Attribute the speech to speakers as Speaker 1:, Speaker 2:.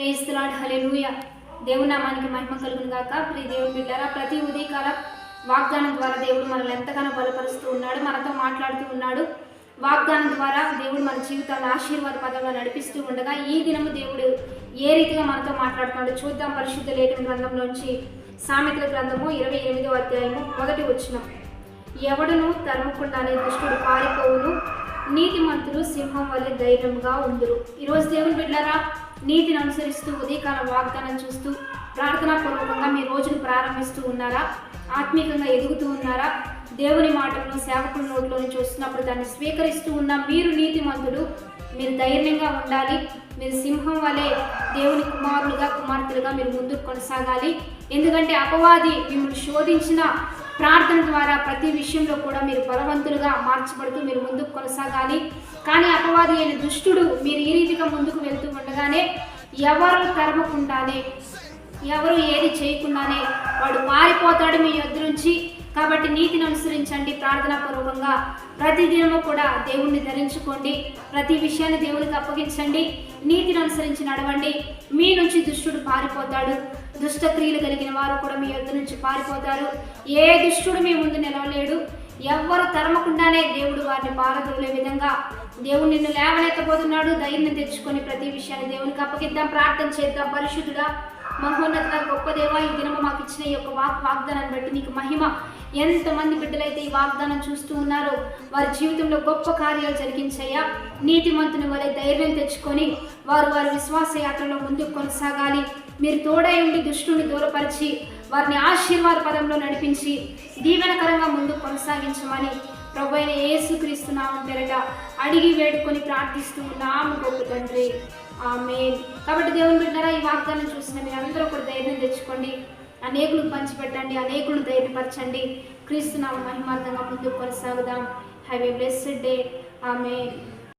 Speaker 1: Praise the Lord hallelujah దేవుని నామానికి మహిమ కలుగును గాక. ప్రియ దేవుని బిడ్డారా ప్రతి ఉదయకాల వాగ్దానం ద్వారా దేవుడు మనల్ని ఎంతగానో బలపరుస్తూ ఉన్నాడు మనతో మాట్లాడుతూ ఉన్నాడు. వాగ్దానం ద్వారా దేవుడు మన జీవితాన్ని ఆశీర్వాద పదంలో నడిపిస్తూ ఉండగా ఈ దినము దేవుడు ఏ రీతిగా మనతో మాట్లాడుతున్నాడు చూద్దాం. పరిశుద్ధ లేఖన గ్రంథంలోంచి సామెతల గ్రంథము ఇరవై ఎనిమిదో అధ్యాయము మొదటి వచ్చిన ఎవడును తరుముకుండానే దుష్టుడు పారిపోవును నీతిమంతులు సింహం వల్లే ధైర్యంగా ఉందురు ఈరోజు దేవుని బిడ్డారా నీతిని అనుసరిస్తూ ఉదయకాల వాగ్దానం చూస్తూ ప్రార్థనాపూర్వకంగా మీ రోజును ప్రారంభిస్తూ ఉన్నారా? ఆత్మీయంగా ఎదుగుతూ ఉన్నారా? దేవుని మాటలను సేవకుల నోట్లోని చూస్తున్నప్పుడు దాన్ని స్వీకరిస్తూ ఉన్న మీరు నీతిమంతుడు మీరు ధైర్యంగా ఉండాలి. మీరు సింహం వలె దేవుని కుమారులుగా కుమార్తెలుగా మీరు ముందుకు కొనసాగాలి. ఎందుకంటే అపవాది మిమ్మల్ని శోధించిన ప్రార్థన ద్వారా ప్రతి విషయంలో కూడా మీరు బలవంతులుగా మార్చబడుతూ మీరు ముందుకు కొనసాగాలి. కానీ అపవాది అయిన దుష్టుడు మీరు ఈ రీతిగా ముందుకు వెళ్తూ ఉండగానే ఎవరు తరమకుండానే ఎవరు ఏది చేయకుండానే వాడు పారిపోతాడు మీ యొద్ నుంచి. కాబట్టి నీతిని అనుసరించండి ప్రార్థనా పూర్వకంగా ప్రతిదినము కూడా దేవుణ్ణి ధరించుకోండి. ప్రతి విషయాన్ని దేవునికి అప్పగించండి. నీతిని అనుసరించి నడవండి. మీ నుంచి దుష్టుడు పారిపోతాడు. దుష్ట క్రియలు కలిగిన వారు కూడా మీ యొద్ద నుంచి పారిపోతారు. ఏ దుష్టుడు మీ ముందు నిలవలేడు. ఎవ్వరు తరమకుండానే దేవుడు వారిని పారదోలే విధంగా దేవుడు నిన్ను లేవలేకపోతున్నాడు ధైర్యం తెచ్చుకొని ప్రతి విషయాన్ని దేవునికి అప్పగిద్దాం. ప్రార్థన చేద్దాం. పరిశుద్ధుడా మహోన్నత గొప్ప దేవ ఈ దినము మాకు ఇచ్చిన ఈ యొక్క వాక్ వాగ్దానాన్ని బట్టి నీకు మహిమ. ఎంతమంది బిడ్డలైతే ఈ వాగ్దానం చూస్తూ ఉన్నారో వారి జీవితంలో గొప్ప కార్యాలు జరిగించయ్యా. నీతిమంతుని వలె ధైర్యం తెచ్చుకొని వారు వారి విశ్వాస యాత్రలో ముందుకు కొనసాగాలి. మీరు తోడై ఉండి దుష్టుని దూరపరిచి వారిని ఆశీర్వాద పదంలో నడిపించి దీవెనకరంగా ముందుకు కొనసాగించమని ప్రభు అయిన యేసుక్రీస్తు పెరట అడిగి వేడుకొని ప్రార్థిస్తూ ఉన్నాము గొప్ప తండ్రి. ఆమె కాబట్టి దేవుని బిడ్డారా ఈ వాగ్దానం చూసిన మీరు అందరూ కూడా ధైర్యం తెచ్చుకోండి. అనేకులకు పంచిపెట్టండి అనేకులను ధైర్యపరచండి. క్రీస్తు నామ మహిమార్థంగా ముందుకు కొనసాగుదాం. హ్యావ్ ఏ బ్లెస్డ్ డే ఆమె